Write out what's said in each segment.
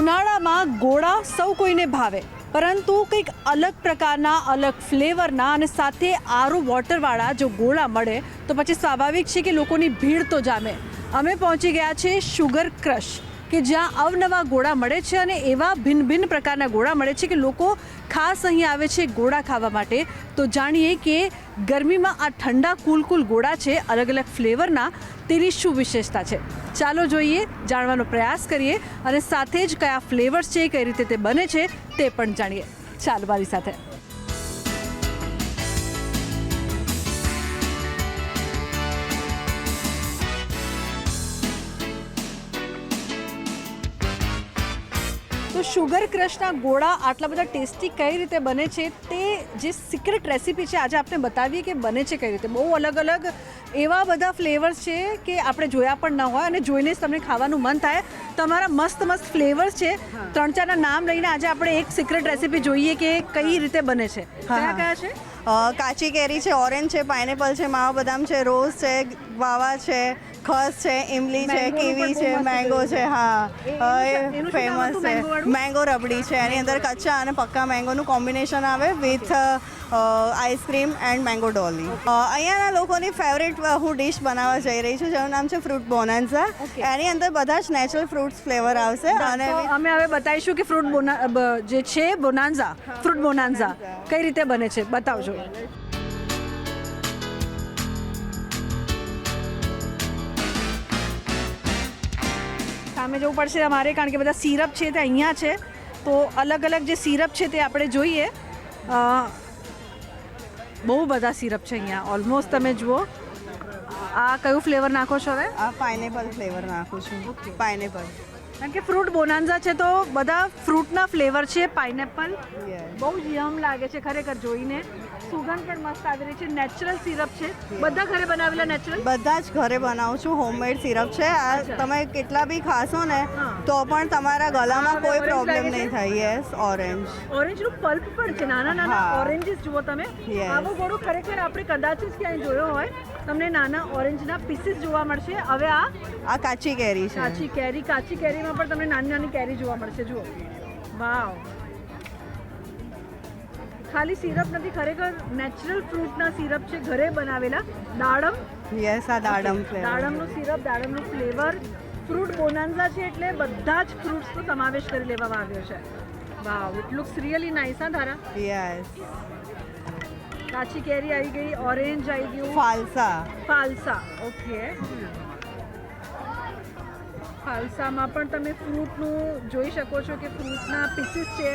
ઉનાળામાં ગોળા સૌ કોઈને ભાવે, પરંતુ કંઈક અલગ પ્રકારના, અલગ ફ્લેવરના અને સાથે આરો વોટરવાળા જો ગોળા મળે, તો પછી સ્વાભાવિક છે કે લોકોની ભીડ તો જામે. અમે પહોંચી ગયા છે શુગર ક્રશ, કે જ્યાં અવનવા ગોળા મળે છે અને એવા ભિન્ન ભિન્ન પ્રકારના ગોળા મળે છે કે લોકો ખાસ અહીં આવે છે ગોળા ખાવા માટે. તો જાણીએ કે ગરમીમાં આ ઠંડા કુલ કુલ ગોળા છે, અલગ અલગ ફ્લેવરના, તેની શું વિશેષતા છે? ચાલો જોઈએ, જાણવાનો પ્રયાસ કરીએ અને સાથે જ કયા ફ્લેવર્સ છે, કઈ રીતે તે બને છે, તે પણ જાણીએ. ચાલો મારી સાથે. તો શુગર ક્રશના ગોળા આટલા બધા ટેસ્ટી કઈ રીતે બને છે તે જે સિક્રેટ રેસીપી છે આજે આપણે બતાવીએ કે બને છે કઈ રીતે. બહુ અલગ અલગ એવા બધા ફ્લેવર્સ છે કે આપણે જોયા પણ ન હોય અને જોઈને જ તમને ખાવાનું મન થાય. તમારા મસ્ત મસ્ત ફ્લેવર્સ છે. ત્રણ ચારના નામ લઈને આજે આપણે એક સિક્રેટ રેસીપી જોઈએ કે કઈ રીતે બને છે. કયા કયા છે? કાચી કેરી છે ઓરેન્જ છે પાઇનેપલ છે માવા બદામ છે રોઝ છે વાવા છે ખસ છે ઇમલી છે કીવી છે મેંગો છે હા. એ- ફેમસ છે. મેંગો રબડી છે. એની અંદર કચ્ચા અને પક્કા મેંગોનું કોમ્બિનેશન આવે with ice cream and mango Dolly અહીંયાના લોકોની ફેવરેટ હું ડિશ બનાવવા જઈ રહી છું જેનું નામ છે ફ્રૂટ બોનાન્ઝા એની અંદર બધા જ નેચરલ ફ્રૂટ્સ ફ્લેવર આવશે અને અમે હવે બતાવીશું કે ફ્રૂટ બોના જે છે બોનાન્ઝા ફ્રૂટ બોનાન્ઝા કઈ રીતે બને છે બતાવજો. સામે જવું પડશે અમારે કારણ કે બધા સિરપ છે તે અહીંયા છે. તો અલગ અલગ જે સિરપ છે તે આપણે જોઈએ. બહુ બધા સિરપ છે અહીંયા. ઓલમોસ્ટ તમે જુઓ. આ કયું ફ્લેવર નાખો છો હવે? આ પાઇનેપલ ફ્લેવર નાખું છું. પાઇનેપલ કારણ કે ફ્રૂટ બોનાન્ઝા છે તો બધા ફ્રૂટના ફ્લેવર છે પાઇનેપલ બહુ જ યમ લાગે છે ખરેખર જોઈને. સુગંધ પણ મસ્ત આવી રહી છે. નેચરલ સિરપ છે. બધા ઘરે બનાવેલા નેચરલ બધા જ ઘરે બનાવું છું. હોમમેડ સિરપ છે. આ તમે કેટલા બી ખાશો ને તો પણ તમારા ગળામાં કોઈ પ્રોબ્લેમ નહીં થાય. યસ ઓરેન્જ ઓરેન્જનું પલ્પ પણ છે. નાના નાના ઓરેન્જીસ જુઓ તમે. આવો ગોળો ખરેખર આપણે કદાચ જ ક્યાંય જોયો હોય તમને નાના ઓરેન્જના પીસીસ જોવા મળશે. હવે આ આ કાચી કેરી છે. કાચી કેરી. કાચી કેરીમાં પણ તમને નાની નાની કેરી જોવા મળશે. જુઓ. વાવ ખાલી સિરપ નથી ખરેખર નેચરલ ફ્રૂટના સિરપ છે ઘરે બનાવેલા. દાડમ. યસ આ દાડમ દાડમનું સિરપ દાડમનું ફ્લેવર ફ્રૂટ બોનાન્ઝા છે એટલે બધા જ ફ્રૂટ્સનો સમાવેશ કરી લેવામાં આવ્યો છે. Wow it looks really nice હા ધારા? યસ કાચી કેરી આવી ગઈ ઓરેન્જ આવી ગયું. ફાલસા. ફાલસા ઓકે ફાલસામાં પણ તમે ફ્રૂટનું જોઈ શકો છો કે ફ્રૂટના પીસીસ છે.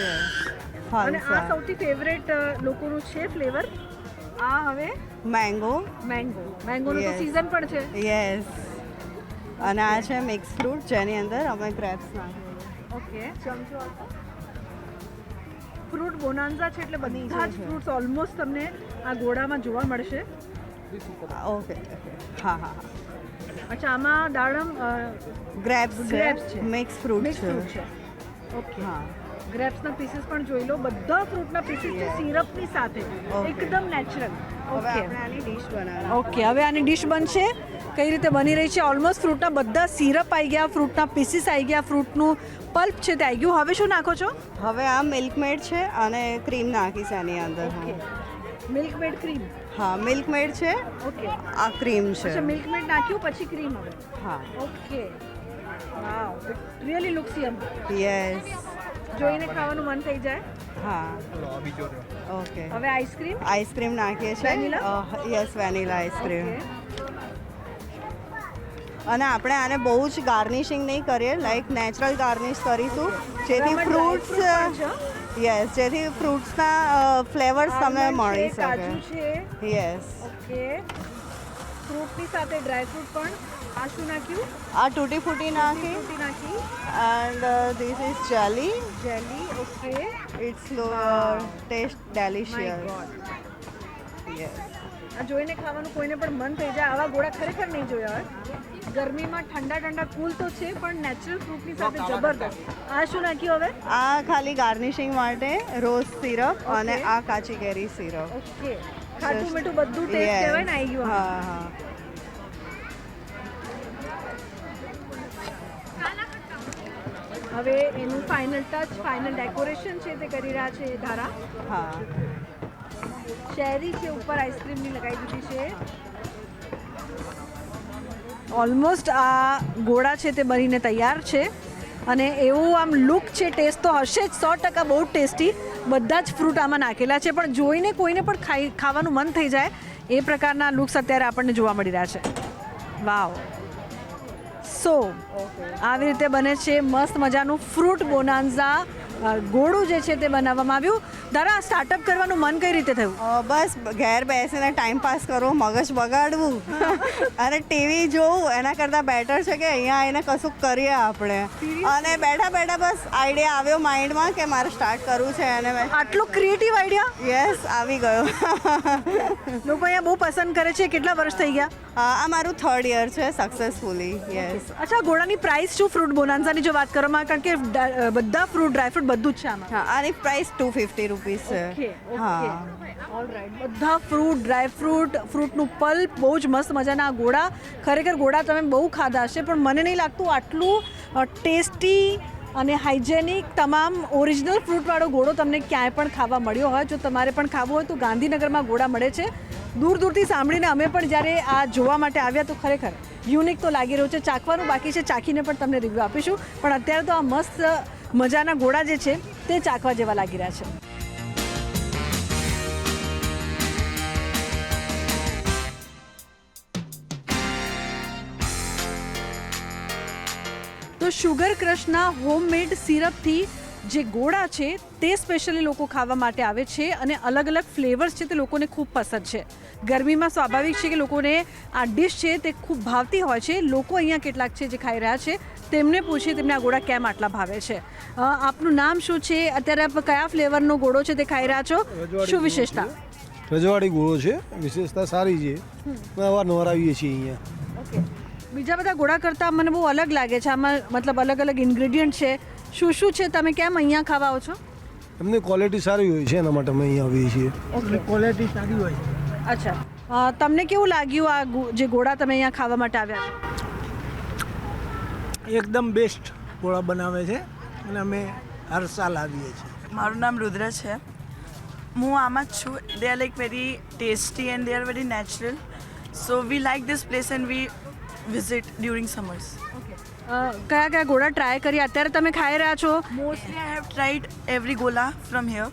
યસ અને આ સૌથી ફેવરેટ લોકોનું છે ફ્લેવર આ હવે મેંગો મેંગો મેંગોનું તો સીઝન પણ છે. યસ અને આ છે મિક્સ ફ્રૂટ જેની અંદર અમે ગ્રેપ્સ નાખીએ. ઓકે. ફ્રૂટ બોનાન્ઝા છે એટલે બધા જ ફ્રૂટ્સ ઓલમોસ્ટ તમને આ ગોળામાં જોવા મળશે. ઓકે હા હા હા. અચ્છા આમાં દાડમ ગ્રેપ્સ ગ્રેપ્સ છે. મિક્સ ફ્રૂટ છે. ઓકે હા. ગ્રેપ્સના પીસીસ પણ જોઈ લો. બધા ફ્રૂટના પીસીસ છે. સિરપની સાથે. એકદમ નેચરલ ઓકે આપણે આની ડીશ ઓકે હવે આની ડિશ બનશે. કઈ રીતે બની રહી છે? ઓલમોસ્ટ ફ્રૂટના બધા સિરપ આવી ગયા ફ્રૂટના પીસીસ આવી ગયા ફ્રૂટનું પલ્પ છે તે આવી ગયું. હવે શું નાખો છો? હવે આ મિલ્કમેડ છે અને ક્રીમ નાખીશ આની અંદર. ઓકે હું મિલ્ક ક્રીમ હા મિલ્કમેડ છે. ઓકે આ ક્રીમ છે. અચ્છા મિલ્ક મેડ નાખ્યું પછી ક્રીમ હવે. હા. Okay wow really looks yum yes જોઈને ખાવાનું મન થઈ જાય. હા. ઓકે. હવે આઈસ્ક્રીમ? આઈસ્ક્રીમ નાખીએ છીએ. Yes vanilla ice cream. અને આપણે આને બહુ જ ગાર્નિશિંગ નહીં કરીએ લાઈક નેચરલ ગાર્નિશ કરીશું. જેથી ફ્રૂટ્સ? યસ જેથી ફ્રૂટ્સના ફ્લેવર્સ તમને મળી શકે. યસ. ઓકે. ફ્રૂટની સાથે ડ્રાયફ્રૂટ પણ આ શું નાખ્યું? આ તૂટી ફૂટી નાખી. ફ્રૂટી નાખી. And this is jelly jelly okay it's taste delicious yes આ જોઈને ખાવાનું કોઈને પણ મન થઈ જાય. આવા ગોળા ખરેખર નહીં જોયા હોય. ગરમીમાં ઠંડા ઠંડા કુલ તો છે પણ નેચરલ ફ્રૂટની સાથે જબરદસ્ત. આ શું નાખ્યું હવે? આ ખાલી ગાર્નિશિંગ માટે રોઝ સિરપ અને આ કાચી કેરી સિરપ. ઓકે ખાટું મીઠું બધું ટેસ્ટ કહેવાય ને આવી ગયું હા. હા. હવે એનું ફાઇનલ ટચ ફાઇનલ ડેકોરેશન છે તે કરી રહ્યા છે ધારા. હા. શેરી છે ઉપર આઈસ્ક્રીમની લગાવી દીધી છે. ઓલમોસ્ટ આ ગોળા છે તે બનીને તૈયાર છે. અને એવું આમ લુક છે ટેસ્ટ તો હશે જ સો ટકા બહુ ટેસ્ટી બધા જ ફ્રૂટ આમાં નાખેલા છે પણ જોઈને કોઈને પણ ખાઈ ખાવાનું મન થઈ જાય એ પ્રકારના લુક્સ અત્યારે આપણને જોવા મળી રહ્યા છે. વાવ સો આવી રીતે બને છે મસ્ત મજાનું ફ્રૂટ બોનાન્ઝા ગોળું જે છે તે બનાવવામાં આવ્યું. દાદા સ્ટાર્ટઅપ કરવાનું મન કઈ રીતે થયું? બસ ઘેર બેસીને ટાઈમ પાસ કરવો મગજ બગાડવું. અને ટીવી જોવું એના કરતાં બેટર છે કે અહીંયા આવીને કશું કરીએ આપણે. અને બેઠા બેઠા બસ આઈડિયા આવ્યો માઇન્ડમાં કે મારે સ્ટાર્ટ કરવું છે અને આટલું ક્રિએટિવ આઈડિયા યસ આવી ગયો. લોકો અહીંયા બહુ પસંદ કરે છે કેટલા વર્ષ થઈ ગયા? આ મારું થર્ડ યર છે સક્સેસફુલી યસ અચ્છા ઘોડાની પ્રાઇસ શું? ફ્રૂટ બોનાન્સાની જો વાત કરવામાં કારણ કે બધા ફ્રૂટ ડ્રાયફ્રૂટ બધું જ છે આમાં. હા આની પ્રાઇસ ટુ ફિફ્ટી રૂપીસ છે. હા. ઓલરાઈટ બધા ફ્રૂટ ડ્રાય ફ્રૂટ ફ્રૂટનું પલ્પ બહુ જ મસ્ત મજાના ગોળા. ખરેખર ગોળા તમે બહુ ખાધા હશે પણ મને નહીં લાગતું આટલું ટેસ્ટી અને હાઇજેનિક તમામ ઓરિજિનલ ફ્રૂટવાળો ગોળો તમને ક્યાંય પણ ખાવા મળ્યો હોય. જો તમારે પણ ખાવો હોય તો ગાંધીનગરમાં ગોળા મળે છે. દૂર દૂરથી સાંભળીને અમે પણ જ્યારે આ જોવા માટે આવ્યા તો ખરેખર યુનિક તો લાગી રહ્યું છે. ચાખવાનું બાકી છે. ચાખીને પણ તમને રિવ્યૂ આપીશું. પણ અત્યારે તો આ મસ્ત મજાના ગોળા જે છે, તે ચાખવા જેવા લાગી રહ્યા છે. તો શુગર ક્રશના હોમમેડ સિરપથી જે ગોળા છે, તે સ્પેશિયલી લોકો ખાવા માટે આવે છે અને અલગ અલગ ફ્લેવર્સ છે તે લોકોને ખૂબ પસંદ છે. ગરમીમાં સ્વાભાવિક છે કે લોકોને આ ડિશ છે તે ખૂબ ભાવતી હોય છે. લોકો અહીંયા કેટલાક છે જે ખાઈ રહ્યા છે. તેમને પૂછીએ તેમને આ ગોળા કેમ આટલા ભાવે છે. આપનું નામ શું છે? અત્યારે આપ કયા ફ્લેવરનો ગોળો છે તે ખાઈ રહ્યા છો? શું વિશેષતા? રજવાડી ગોળો છે. વિશેષતા સારી છે. અવારનવાર આવીએ છીએ અહીંયા. ઓકે. બીજા બધા ગોળા કરતાં મને બહુ અલગ લાગે છે. આમાં મતલબ અલગ અલગ ઇન્ગ્રેડિયન્ટ છે. શું શું છે? તમે કેમ અહીંયા ખાવા આવો છો? એમની ક્વોલિટી સારી હોય છે એના માટે અમે અહીંયા આવીએ છીએ. ઓકે. ક્વોલિટી સારી હોય છે. અચ્છા. તમને કેવું લાગ્યું આ ગો- જે ગોળા તમે અહીંયા ખાવા માટે આવ્યા એકદમ બેસ્ટ ગોળા બનાવે છે અને અમે હર સાલ આવીએ છીએ. મારું નામ રુદ્ર છે. હું આમાં જ છું. They are like very tasty and they are very natural so we like this place and we visit during summers કયા કયા ગોળા ટ્રાય કરી? અત્યારે તમે ખાઈ રહ્યા છો? Mostly I have tried every gola from here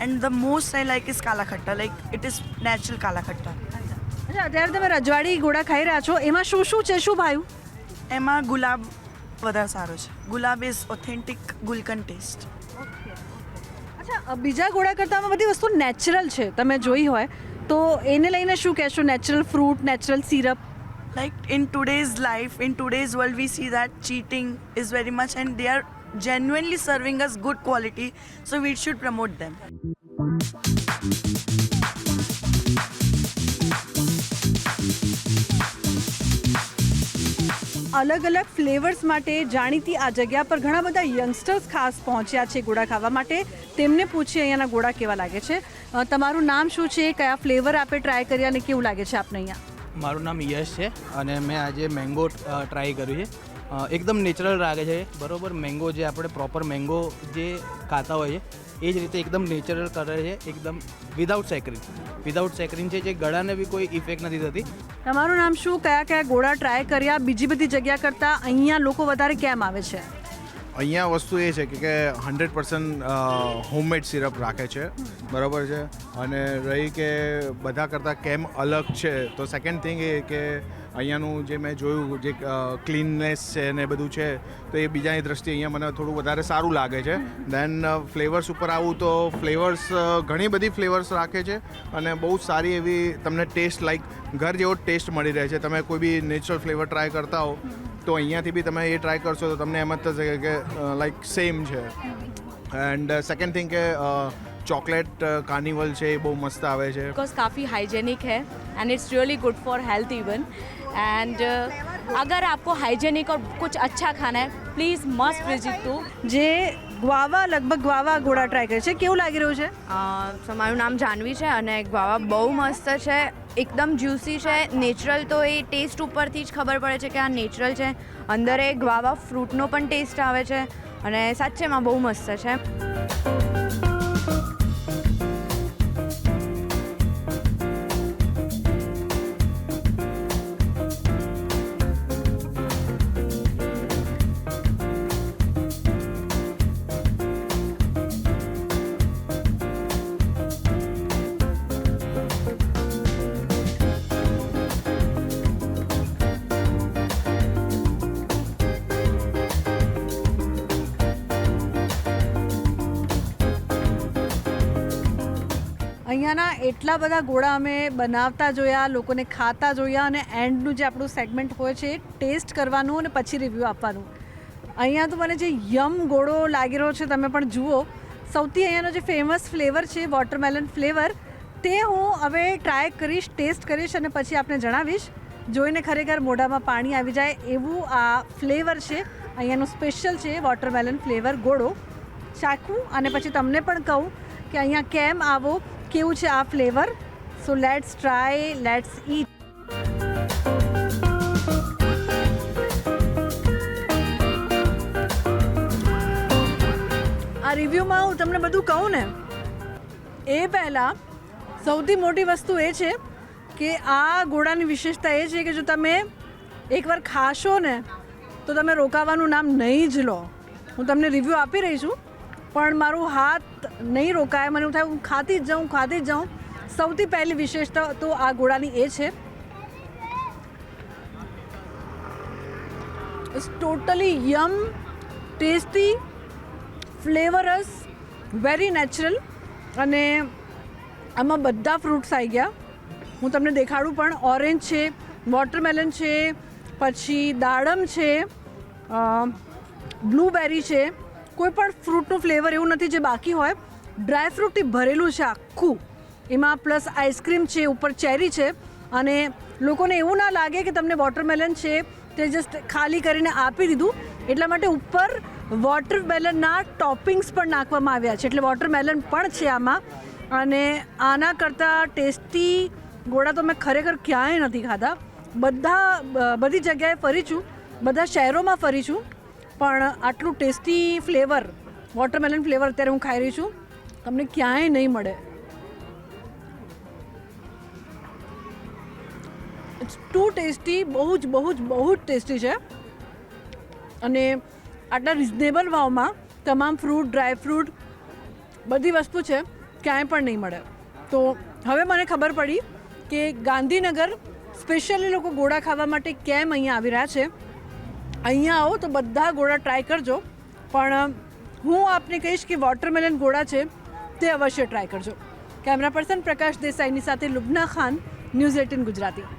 and the most I like is kala khatta like it is natural kala khatta અચ્છા અત્યારે તમે રજવાડી ગોળા ખાઈ રહ્યા છો. એમાં શું શું છે? શું ભાયું? એમાં ગુલાબ વધારે સારો છે. Gulab is authentic gulkand taste અચ્છા બીજા ગોળા કરતાં આમાં બધી વસ્તુ નેચરલ છે. તમે જોઈ હોય તો એને લઈને શું કહેશો? Natural fruit natural syrup like in today's life in today's world we see that cheating is very much and they are genuinely serving us good quality so we should promote them. અલગ અલગ flavours માટે જાણીતી આ જગ્યા પર ઘણા બધા youngsters ખાસ પહોંચ્યા છે ગોળા ખાવા માટે. તેમને પૂછીએ અહીંયાના ગોળા કેવા લાગે છે. તમારું નામ શું છે? કયા ફ્લેવર આપે? ટ્રાય કર્યા અને કેવું લાગે છે આપને અહીંયા? મારું નામ યશ છે અને મેં આજે મેંગો ટ્રાય કર્યું છે. એકદમ નેચરલ લાગે છે. બરોબર મેંગો જે આપણે પ્રોપર મેંગો જે ખાતા હોઈએ, એ જ રીતે એકદમ નેચરલ કરે છે, એકદમ વિધાઉટ સેકરીન વિધાઉટ સેકરીન છે, જે ગળાને બી કોઈ ઇફેક્ટ નથી થતી. તમારું નામ શું? કયા કયા ગોળા ટ્રાય કર્યા? બીજી બધી જગ્યા કરતાં અહીંયા લોકો વધારે કેમ આવે છે? અહીંયા વસ્તુ એ છે કે કે હંડ્રેડ પર્સન્ટ હોમમેડ સિરપ રાખે છે. બરાબર છે? અને રહી કે બધા કરતાં કેમ અલગ છે? તો સેકન્ડ થિંગ એ કે અહીંયાનું જે મેં જોયું, જે ક્લીનનેસ છે ને બધું છે, તો એ બીજાની દ્રષ્ટિએ અહીંયા મને થોડું વધારે સારું લાગે છે. દેન ફ્લેવર્સ ઉપર આવું તો ફ્લેવર્સ ઘણી બધી ફ્લેવર્સ રાખે છે અને બહુ સારી એવી તમને ટેસ્ટ લાઈક ઘર જેવો ટેસ્ટ મળી રહે છે. તમે કોઈ બી નેચરલ ફ્લેવર ટ્રાય કરતા હો તો અહીંયાથી બી તમે એ ટ્રાય કરશો તો તમને એમ જ થશે કે લાઈક સેમ છે એન્ડ સેકન્ડ થિંગ કે ચોકલેટ કાર્નિવલ છે એ બહુ મસ્ત આવે છે बिकॉज काफ़ी हाइजेनिक है and it's really good for health even and अगर आपको हाइजेनिक और कुछ अच्छा खाना है प्लीज़ मस्ट विजिट टू જે ગ્વાવા, લગભગ ગ્વાવા ઘોડા ટ્રાય કરે છે. કેવું લાગી રહ્યું છે? મારું નામ જાનવી છે અને ગ્વાવા બહુ મસ્ત છે. એકદમ જ્યુસી છે. નેચરલ તો એ ટેસ્ટ ઉપરથી જ ખબર પડે છે કે આ નેચરલ છે. અંદર એ ગ્વાવા ફ્રૂટનો પણ ટેસ્ટ આવે છે. અને સાચેમાં બહુ મસ્ત છે. અહીંયાના એટલા બધા ગોળા અમે બનાવતા જોયા, લોકોને ખાતા જોયા અને એન્ડનું જે આપણું સેગમેન્ટ હોય છે ટેસ્ટ કરવાનું અને પછી રિવ્યૂ આપવાનું. અહીંયા તો મને જે યમ ગોળો લાગી રહ્યો છે, તમે પણ જુઓ. સૌથી અહીંયાનો જે ફેમસ ફ્લેવર છે વોટરમેલન ફ્લેવર તે હું હવે ટ્રાય કરીશ ટેસ્ટ કરીશ અને પછી આપને જણાવીશ. જોઈને ખરેખર મોઢામાં પાણી આવી જાય એવું આ ફ્લેવર છે. અહીંયાનું સ્પેશિયલ છે વોટરમેલન ફ્લેવર ગોળો. ચાખું અને પછી તમને પણ કહું કે અહીંયા કેમ આવો? કેવું છે આ flavour? So let's try let's eat આ રિવ્યૂમાં હું તમને બધું કહું ને, એ પહેલાં સૌથી મોટી વસ્તુ એ છે કે આ ગોળાની વિશેષતા એ છે કે જો તમે એકવાર ખાશો ને, તો તમે રોકાવાનું નામ નહીં જ લો. હું તમને રિવ્યૂ આપી રહી છું. પણ મારું હાથ નહીં રોકાય, મને એવું થાય હું ખાતી જ જાઉં ખાતી જ જાઉં. સૌથી પહેલી વિશેષતા તો આ ગોળાની એ છે. Totally yum tasty flavours very natural અને આમાં બધા ફ્રૂટ્સ આવી ગયા. હું તમને દેખાડું પણ ઓરેન્જ છે વોટરમેલન છે, પછી દાડમ છે બ્લૂબેરી છે. કોઈ પણ ફ્રૂટનું ફ્લેવર એવું નથી જે બાકી હોય. ડ્રાય ફ્રૂટથી ભરેલું છે આખું. એમાં પ્લસ આઈસ્ક્રીમ છે, ઉપર ચેરી છે. અને લોકોને એવું ના લાગે કે તમને વોટરમેલન છે તે જસ્ટ ખાલી કરીને આપી દીધું. એટલા માટે ઉપર વોટરમેલનના ટોપિંગ્સ પણ નાખવામાં આવ્યા છે. એટલે વોટરમેલન પણ છે આમાં. અને આના કરતાં ટેસ્ટી ગોળા તો મેં ખરેખર ક્યાંય નથી ખાધા. બધા બધી જગ્યાએ ફરી છું. બધા શહેરોમાં ફરી છું. પણ આટલું ટેસ્ટી ફ્લેવર વોટરમેલન ફ્લેવર અત્યારે હું ખાઈ રહી છું. તમને ક્યાંય નહીં મળે. ઇટ્સ ટુ ટેસ્ટી બહુ જ બહુ જ બહુ જ ટેસ્ટી છે. અને આટલા રિઝનેબલ ભાવમાં તમામ ફ્રૂટ ડ્રાય ફ્રૂટ બધી વસ્તુ છે, ક્યાંય પણ નહીં મળે. તો હવે મને ખબર પડી કે ગાંધીનગર સ્પેશિયલી લોકો ગોળા ખાવા માટે કેમ અહીંયા આવી રહ્યા છે. અહીંયા આવો તો બધા ગોળા ટ્રાય કરજો. પણ હું આપને કહીશ કે વોટરમેલન ગોળા છે, તે અવશ્ય ટ્રાય કરજો. કેમેરા પર્સન પ્રકાશ દેસાઈની સાથે લુબના ખાન ન્યૂઝ એટીન ગુજરાતી.